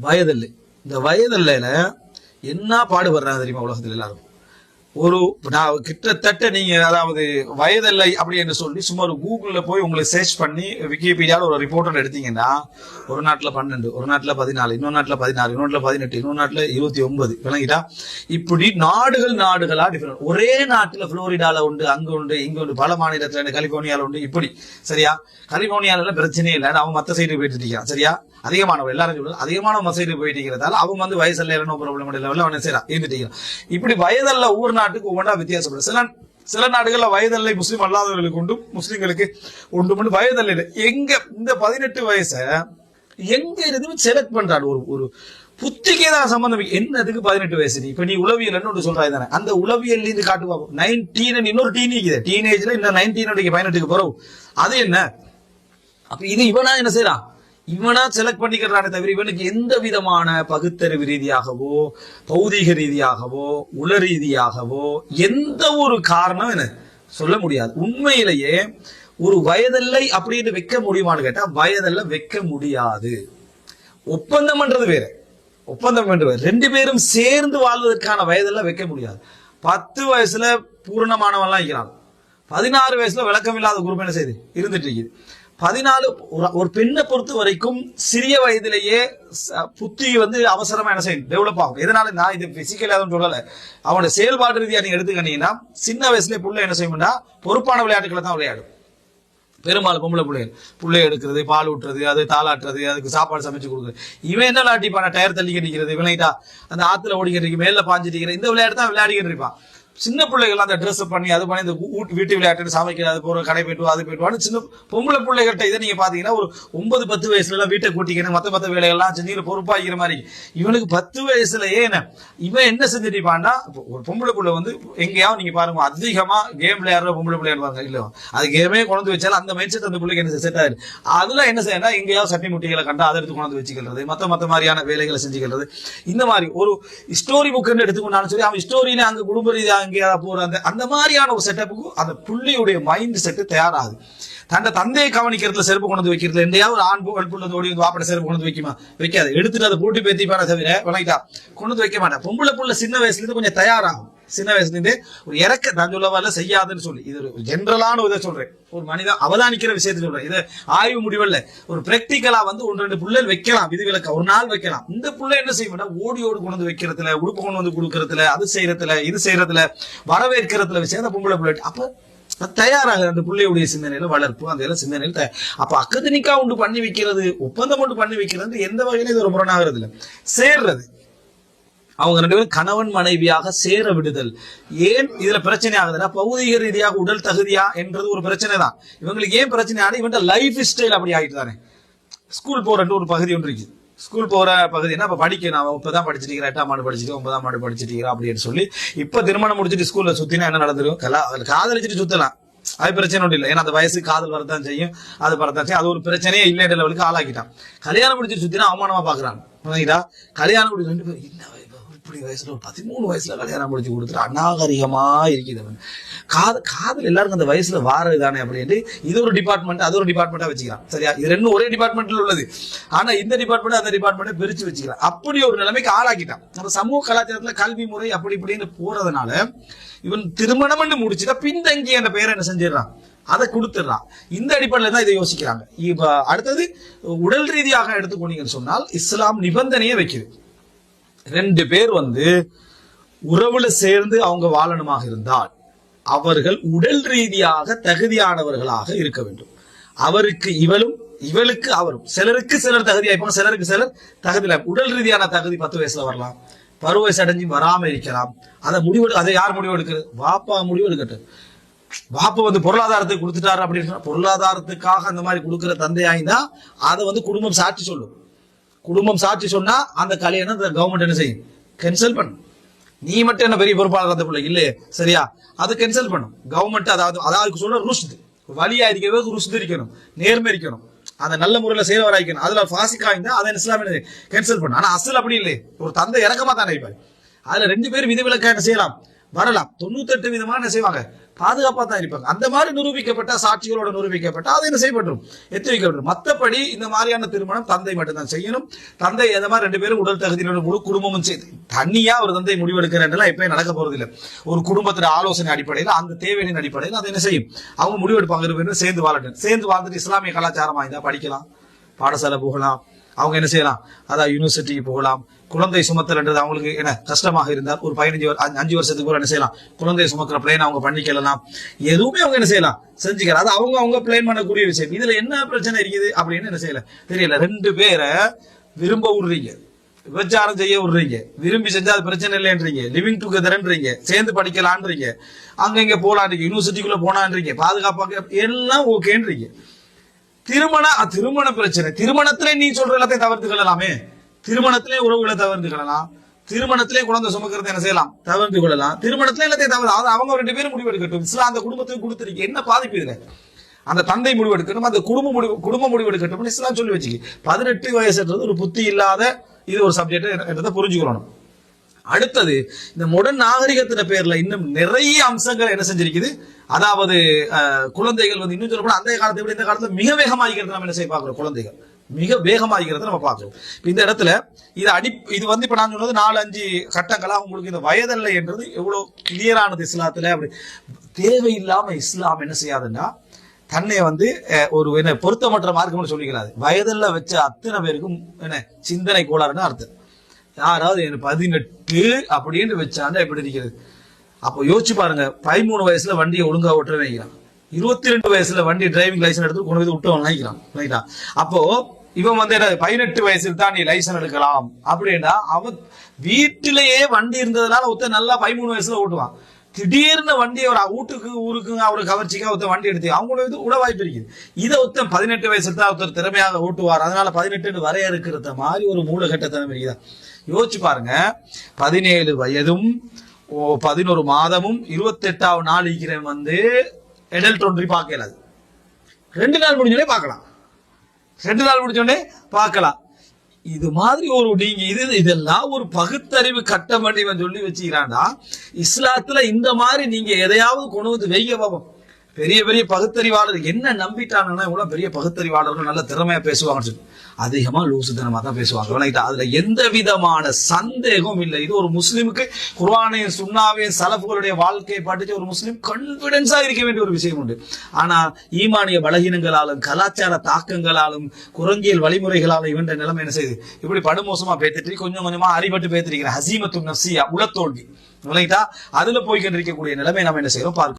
வயதில்லை. இந்த வயதில்லையில என்ன பாடுபடுறாங்க தெரியுமா உலகத்தில் எல்லாரும்? ஒரு நான் கிட்டத்தட்ட நீங்க அதாவது வயதில்லை அப்படி என்று சொல்லி சும்மா ஒரு கூகுள்ல போய் உங்களை சர்ச் பண்ணி விக்கிபீடியால ஒரு ரிப்போர்ட்டர் எடுத்தீங்கன்னா ஒரு நாட்டில் பன்னெண்டு ஒரு நாட்டில் பதினாலு இன்னொரு நாட்டில் பதினாறு இன்னொரு நாட்டில் பதினெட்டு இன்னொரு நாட்டில் இருபத்தி ஒன்பது விளங்கிட்டா? இப்படி நாடுகள் நாடுகளா டிஃபரெண்ட் ஒரே நாட்டில் புளோரிடால உண்டு அங்க உண்டு இங்க உண்டு பல மாநிலத்தில் உண்டு, கலிபோர்னியால உண்டு இப்படி. சரியா? கலிபோர்னியால பிரச்சனையே இல்லை. அவன் மற்ற சைடு போயிட்டு இருக்கான். சரியா? அதிகமானவர் எல்லாரும் அதிகமான மசைடு போயிட்டீங்கிறதால அவங்க வந்து வயசுல என்ன ப்ராப்ளம் இல்லை அவன் செய்யறான் இருந்துட்டீங்க இப்படி வயதல்ல ஊர் நாட்டுக்கு ஒவ்வொன்றா வித்தியாசப்படும் சில சில நாடுகள்ல வயதல்லை முஸ்லீம் அல்லாதவர்களுக்கு உண்டு முஸ்லீம்களுக்கு உண்டு வயதல்ல இல்லை. எங்க இந்த பதினெட்டு வயசை எங்க இருந்து செலக்ட் பண்றாரு ஒரு ஒரு புத்திக்கே தான் சம்பந்தம் என்ன என்னதுக்கு பதினெட்டு வயசு நீ? இப்ப நீ உளவியல் ஒன்று சொல்றாய் தானே. அந்த உளவியல் இருந்து காட்டு பார்ப்போம் நைன்டீன் இன்னொரு டீன் இருக்குது டீனேஜ்ல இந்த நைன்டீன் பதினெட்டுக்கு பிறகு அது என்ன? அப்ப இது இவனா என்ன செய்யறான் இவனா செலக்ட் பண்ணிக்கிறானே தவிர இவனுக்கு எந்த விதமான பகுத்தறிவு ரீதியாகவோ பௌதீக ரீதியாகவோ உள ரீதியாகவோ எந்த ஒரு காரணம் என்ன? சொல்ல முடியாது. உண்மையிலேயே ஒரு வயதில்லை அப்படின்னு வைக்க முடியுமான்னு கேட்டா வயதல்ல வைக்க முடியாது. ஒப்பந்தம் பண்றது வேற. ஒப்பந்தம் பண்றது வேற. ரெண்டு பேரும் சேர்ந்து வாழ்வதற்கான வயதெல்லாம் வைக்க முடியாது. பத்து வயசுல பூரணமானவன்லாம் இருக்கிறான். பதினாறு வயசுல விளக்கம் இல்லாத குரூப் என்ன செய்யுது இருந்துட்டு இருக்குது. பதினாலு ஒரு- ஒரு பெண்ணை பொறுத்த வரைக்கும் சிறிய வயதிலேயே புத்தி வந்து அவசரமா என்ன செய்யும்? டெவலப் ஆகும். எதனால? நான் இது பிசிக்கல் சொல்லல. அவனோட செயல்பாடு ரீதியா நீங்க எடுத்துக்கிட்டீங்கன்னா சின்ன வயசுல புள்ள என்ன செய்யும்னா பொறுப்பான விளையாட்டுகளை தான் விளையாடும். பெரும்பாலும் பொம்பளை பிள்ளைகள் புள்ளை எடுக்கிறது பால் ஊட்டுறது அது தாளாட்டுறது அதுக்கு சாப்பாடு சமைச்சு கொடுக்குறது. இவன் என்ன விளையாட்டிப்பான? டயர் தள்ளிக்கிட்டு நிற்கிறது விளையாட்டா அந்த ஆத்துல ஓடிக்கிட்டு மேல பாஞ்சிட்டு இருக்கிற இந்த விளையாட்டு தான் விளையாடிக்கிட்டு இருப்பான். சின்ன பிள்ளைகள் அந்த ட்ரெஸ் பண்ணி அது பண்ணி இந்த வீட்டு வீட்டு விளையாட்டு சமைக்கிறது அது போகிற கடை போயிட்டு அது போயிட்டு சின்ன பொம்பளை பிள்ளைகள்ட்ட இதை நீங்கள் பார்த்தீங்கன்னா ஒரு ஒன்பது பத்து வயசுல எல்லாம் வீட்டை கூட்டிக்கணும் மற்ற மற்ற வேலைகள்லாம் செஞ்சு பொறுப்பாகிற மாதிரி. இவனுக்கு பத்து வயசுலயே என்ன? இவன் என்ன செஞ்சுட்டிப்பான்னா ஒரு பொம்பளை பிள்ளை வந்து எங்கேயாவது நீங்க பாருங்க அதிகமா கேம் விளையாடுற பொம்பளை பிள்ளை பாருங்க இல்லை அது கேமே கொண்டு வச்சாலும் அந்த மைண்ட் செட் அந்த பிள்ளைக்கு என்ன செட் ஆயிரு. அதுல என்ன செய்யணும் எங்கேயாவது சட்டி முட்டிகளை கண்டா அதை எடுத்து கொண்டு வச்சுக்கிறது மத்த மத்த மாதிரியான வேலைகளை செஞ்சுக்கிறது. இந்த மாதிரி ஒரு ஸ்டோரி புக்குன்னு எடுத்துக்கொண்டாலும் சரி அவன் ஸ்டோரியில அங்க குடும்ப ரீதியாக எங்கேயாவது போற அந்த அந்த மாதிரியான ஒரு செட்டப்புக்கு அந்த புள்ளியுடைய மைண்ட் செட்டு தயாராகுது. தன்னை தந்தையை கவனிக்கிறதுல செருப்பு கொண்டு வந்து வைக்கிறது எந்தையாவது ஒரு ஆண் புகழ் புள்ள ஓடி வந்து வாப்பட செருப்பு கொண்டு வந்து வைக்குமா? வைக்காது. எடுத்துட்டு அதை போட்டு பேத்திப்பான தவிர விளங்கிட்டா கொண்டு வந்து வைக்க மாட்டேன் பொம்பளை புள்ள சின்ன வயசுல இருந்து கொஞ்சம் தயாராகும். சின்ன வயசுலேருந்தே ஒரு இறக்க நான் சொல்ல வரல செய்யாதுன்னு சொல்லி. இது ஒரு ஜென்ரலான இதை சொல்றேன். ஒரு மனிதன் அவதானிக்கிற விஷயத்தை சொல்றேன். இது ஆய்வு முடிவல்ல. ஒரு பிராக்டிக்கலா வந்து ஒன்று ரெண்டு பிள்ளைகள் வைக்கலாம் விதிவிலக்க. ஒரு நாள் வைக்கலாம். இந்த புள்ள என்ன செய்யணும் ஓடி ஓடி கொண்டு வந்து வைக்கிறதுல உடுப்பு கொண்டு வந்து கொடுக்கறதுல அது செய்யறதுல இது செய்யறதுல வரவேற்கிறதுல விஷயம் அந்த பொம்பளை பிள்ளை அப்ப தயாராக அந்த பிள்ளையுடைய சிந்தனையில வளர்ப்பு அந்த எல்லாம் சிந்தனையில அப்ப அக்கதனிக்கா உண்டு பண்ணி வைக்கிறது ஒப்பந்தம் உண்டு பண்ணி வைக்கிறது எந்த வகையிலும் இது ஒரு முரணாகிறது இல்லை சேர்றது. அவங்க ரெண்டு பேரும் கணவன் மனைவியாக சேர விடுதல். ஏன் இதுல பிரச்சனை ஆகுதுன்னா பௌதிக ரீதியாக உடல் தகுதியா என்றது ஒரு பிரச்சனை தான் இவங்களுக்கு ஏன் பிரச்சனை ஆனா இவன் லைஃப் ஸ்டைல் அப்படி ஆகிட்டு தானே. ஸ்கூல் போறன்னு ஒரு பகுதி ஒன்று இருக்குது. ஸ்கூல் போற பகுதி என்ன? படிக்கணும். அவன் இப்பதான் படிச்சிட்டு இருக்கிற எட்டாம் ஆண்டு படிச்சுட்டு ஒன்பதாம் ஆண்டு படிச்சிட்டு அப்படின்னு சொல்லி இப்ப திருமணம் முடிச்சிட்டு ஸ்கூல்ல சுத்தினா என்ன நடந்திருக்கும் கலா காதலிச்சிட்டு சுத்தலாம். அது பிரச்சனை ஒன்றும் இல்லை. ஏன்னா அந்த வயசு காதல் வரதான் செய்யும். அது வரதான் செய்யும். அது ஒரு பிரச்சனையே இல்லைன்ற லெவலுக்கு ஆளாக்கிட்டான். கல்யாணம் முடிச்சு சுத்தினா அவமானமா பாக்குறான். கல்யாணம் முடிச்சு ரெண்டு பேரும் என்ன இப்படி வயசுல ஒரு பதிமூணு வயசுல கல்யாணம் முடிச்சு கொடுத்துட்டு அநாகரிகமா இருக்குது அவன். காதல் காதல் எல்லாருக்கும் அந்த வயசுல வாரது தானே அப்படின்ட்டு இது ஒரு டிபார்ட்மெண்ட் அது ஒரு டிபார்ட்மெண்டா வச்சுக்கலாம் சரியா? இது ரெண்டும் ஒரே டிபார்ட்மெண்ட்ல உள்ளது. ஆனா இந்த டிபார்ட்மெண்ட் அந்த டிபார்ட்மெண்ட் பிரிச்சு வச்சுக்கலாம் அப்படி ஒரு நிலைமைக்கு ஆளாக்கிட்டான். நம்ம சமூக கலாச்சாரத்துல கல்வி முறை அப்படி இப்படின்னு போறதுனால இவன் திருமணம் முடிச்சுட்டா பின்தங்கி என்ற பெயரை என்ன செஞ்சிடறான்? அதை கொடுத்துடுறான். இந்த அடிப்படையில் தான் இதை யோசிக்கிறாங்க. இப்ப அடுத்தது உடல் ரீதியாக எடுத்துக்கொண்டீங்கன்னு சொன்னால் இஸ்லாம் நிபந்தனையை வைக்குது. ரெண்டு பேர் வந்து உறவுல சேர்ந்து அவங்க வாழணுமாக இருந்தால் அவர்கள் உடல் ரீதியாக தகுதியானவர்களாக இருக்க வேண்டும். அவருக்கு இவளும் இவளுக்கு அவரும். சிலருக்கு சிலர் தகுதியா இருப்பாங்க சிலருக்கு சிலர் தகுதி உடல் ரீதியான தகுதி பத்து வயசுல வரலாம். பருவ வயசு அடைஞ்சு வராம இருக்கலாம். அதை முடிவு அதை யார் முடிவு எடுக்கிறது வாப்பா முடிவு எடுக்கட்டும். வாப்பு வந்து பொருளாதாரத்தை கொடுத்துட்டாரு அப்படின்னு சொன்னா பொருளாதாரத்துக்காக அந்த மாதிரி கொடுக்குற தந்தையாயிருந்தா அதை வந்து குடும்பம் சாட்சி சொல்லும். குடும்பம் சாட்சி சொன்னா அந்த கல்யாணம் கவர்மெண்ட் என்ன செய்யும்? கேன்சல் பண்ணும். நீ மட்டும் என்ன பெரிய பொறுப்பாளர் அந்த பிள்ளை? இல்லையே. சரியா? அது கேன்சல் பண்ணும். கவர்மெண்ட் அதாவது அதாவது சொல்ற ருஷ்து. வழியா இருக்கிறது ருஷ்து இருக்கணும். நேர்மை இருக்கணும். அந்த நல்ல முறையில செய்யறவரா வராய்க்கணும் அதுல பாசிக்கா இருந்தா அதை இஸ்லாமிய கேன்சல் பண்ணும். ஆனா அசல் அப்படி இல்லை ஒரு தந்தை இறக்கமா தானே இருப்பாரு. அதுல ரெண்டு பேரும் விதிவிலக்கா என்ன செய்யலாம்? வரலாம். தொண்ணூத்தெட்டு விதமா என்ன செய்வாங்க? பாதுகாப்பாக தான் இருப்பாங்க. அந்த மாதிரி நிரூபிக்கப்பட்ட சாட்சிகளோட நிரூபிக்கப்பட்ட அது என்ன செய்யப்பட்டுரும்? எத்தி வைக்கப்படும் மற்றபடி இந்த மாதிரியான திருமணம் தந்தை மட்டும்தான் செய்யணும். தந்தை எந்த மாதிரி ரெண்டு பேரும் உடல் தகுதியோட முழு குடும்பமும் செய்து தனியாக ஒரு தந்தை முடிவெடுக்கிறேன்லாம் எப்பயும் நடக்க போறதில்லை. ஒரு குடும்பத்துல ஆலோசனை அடிப்படையில் அந்த தேவையின் அடிப்படையில் அதை என்ன செய்யும்? அவங்க முடிவெடுப்பாங்க சேர்ந்து வாழட்டும். சேர்ந்து வாழ்ந்துட்டு இஸ்லாமிய கலாச்சாரமா இருந்தா படிக்கலாம். பாடசாலை போகலாம். அவங்க என்ன செய்யலாம்? அதான் யூனிவர்சிட்டிக்கு போகலாம். குழந்தை சுமத்தல்ன்றது அவங்களுக்கு என்ன கஷ்டமாக இருந்தால் ஒரு பதினஞ்சு அஞ்சு- அஞ்சு வருஷத்துக்கு கூட என்ன செய்யலாம்? குழந்தை சுமக்கிற பிளேன் அவங்க பண்ணிக்கலாம் எதுவுமே அவங்க என்ன செய்யலாம்? செஞ்சுக்கலாம் அது அவங்க அவங்க பிளேன் பண்ணக்கூடிய விஷயம். இதுல என்ன பிரச்சனை இருக்குது அப்படின்னு என்ன செய்யல? தெரியல. ரெண்டு பேரை விரும்ப விடுறீங்க. விபச்சாரம் செய்ய விடுறீங்க. விரும்பி செஞ்சா அது பிரச்சனை இல்லைன்றீங்க. லிவிங் டுகெதர்ன்றீங்க சேர்ந்து படிக்கலான்றீங்க. அங்க இங்க போலான்றீங்க. யூனிவர்சிட்டிக்குள்ள போனான்றீங்க. பாதுகாப்பாக எல்லாம் ஓகேன்றீங்க திருமண திருமண பிரச்சனை. திருமணத்திலே நீ சொல்ற எல்லாத்தையும் தவிர்த்து கொள்ளலாமே. திருமணத்திலே உறவுகளை தவிர்த்து கொள்ளலாம். திருமணத்திலே குழந்தை சுமக்கிறது என்ன செய்யலாம்? தவிர்த்து கொள்ளலாம். திருமணத்திலே எல்லாத்தையும் தவிர அவங்க ரெண்டு பேரும் முடிவெடுக்கட்டும். இஸ்லாம் அந்த குடும்பத்துக்கு கொடுத்துருக்கு. என்ன பாதிப்பு இதுல? அந்த தந்தை முடிவெடுக்கணும் அந்த குடும்ப முடிவு குடும்ப முடிவெடுக்கட்டும் இஸ்லாம் சொல்லி வச்சுக்கி. பதினெட்டு வயசுன்றது ஒரு புத்தி இல்லாத இது ஒரு சப்ஜெக்ட் என்றதை புரிஞ்சுக்கணும். அடுத்தது இந்த முடன் நாகரிகத்தின பேர்ல இன்னும் நிறைய அம்சங்கள் என்ன செஞ்சிருக்குது? அதாவது குழந்தைகள் வந்து இன்னும் சொல்ல அந்த காலத்தை விட இந்த காலத்துல மிக வேகமாகிறது நம்ம என்ன செய்ய பார்க்கிறோம்? குழந்தைகள். மிக வேகமாகிறது நம்ம பார்க்கிறோம். இந்த இடத்துல இது அடி இது வந்து இப்போ நான் சொன்னது நாலு அஞ்சு கட்டங்களா உங்களுக்கு இந்த வயதல்ல என்றது எவ்வளோ கிளியரானது இஸ்லாத்தில் அப்படி. தேவையில்லாமல் இஸ்லாம் என்ன செய்யாதுன்னா தன்னை வந்து ஒரு என்ன பொருத்தமற்ற மார்க்கம்னு சொல்லிக்கிறாரு. வயதில் வச்ச அத்தனை பேருக்கும் என்ன சிந்தனை கோளாறுன்னு அர்த்தம். யாராவது எனக்கு பதினெட்டு அப்படின்னு வச்சாண்டா எப்படி இருக்கிறது? அப்போ யோசிச்சு பாருங்க பதிமூணு வயசுல வண்டியை ஒழுங்கா ஓட்டுற வைக்கிறான் இருபத்தி ரெண்டு வயசுல வண்டி டிரைவிங் லைசன்ஸ் எடுத்து கொண்டு போய் விட்டு நினைக்கிறான். ரைட்டா அப்போ இவன் வந்து என்ன பதினெட்டு வயசுல தான் நீ லைசன் எடுக்கலாம். அப்படின்னா அவன் வீட்டிலேயே வண்டி இருந்ததுனால ஒருத்தன் நல்லா பதிமூணு வயசுல ஓட்டுவான். திடீர்னு வண்டி அவர் வீட்டுக்கு ஊருக்கு அவரு கவர்ச்சிக்கா ஒருத்தன் வண்டி எடுத்து அவங்களோட இது கூட வாய்ப்பு இருக்குது இதை ஒருத்தன் பதினெட்டு வயசுல தான் ஒருத்தர் திறமையாக ஓட்டுவார். அதனால பதினெட்டுன்னு வரைய இருக்கிறத மாதிரி ஒரு மூலகட்டத்தனம் இருக்குதான் யோசிச்சு பாருங்க. பதினேழு வயதும் ஓ, பதினோரு மாதமும் இருபத்தெட்டாவது நாள் இருக்கிறவன் வந்து எடல்ட் ஒன்றி பார்க்க ரெண்டு நாள் முடிஞ்சோடனே பார்க்கலாம். ரெண்டு நாள் முடிச்சோடனே பார்க்கலாம். இது மாதிரி ஒரு நீங்க இது இதெல்லாம் ஒரு பகுத்தறிவு கட்டமடிவன் சொல்லி வச்சுக்கிறான்டா. இஸ்லாத்துல இந்த மாதிரி நீங்க எதையாவது கொண்டு வந்து வெய்ய பாப்போம் பெரிய பெரிய பகுத்தறிவாளர் என்ன நம்பிட்டாங்கன்னா இவ்வளவு பெரிய பகுத்தறிவாளர்கள் நல்ல திறமையா பேசுவாங்கன்னு சொல்லி. அதிகமா லூசுத்தனமா தான் பேசுவாங்க. அதுல எந்த விதமான சந்தேகமும் இல்லை. இது ஒரு முஸ்லிமுக்கு குர்வானையும் சுண்ணாவையும் சலப்புகளுடைய வாழ்க்கையை படிச்ச ஒரு முஸ்லிம் கான்பிடன்ஸா இருக்க வேண்டிய ஒரு விஷயம் உண்டு. ஆனா ஈமானிய பலகீனங்களாலும் கலாச்சார தாக்கங்களாலும் குரங்கியல் வழிமுறைகளாலும் இவன் நிலைமை என்ன செய்யுது இப்படி படுமோசமா பேத்துட்டு கொஞ்சம் கொஞ்சமா அறிபட்டு பேத்திருக்கிற ஹசீமத்து நப்சியா உளத்தோல்வி விளங்கிட்டா அதுல போய்கிட்டு இருக்கக்கூடிய நிலைமை நம்ம என்ன செய்யறோம் பார்க்கிறோம்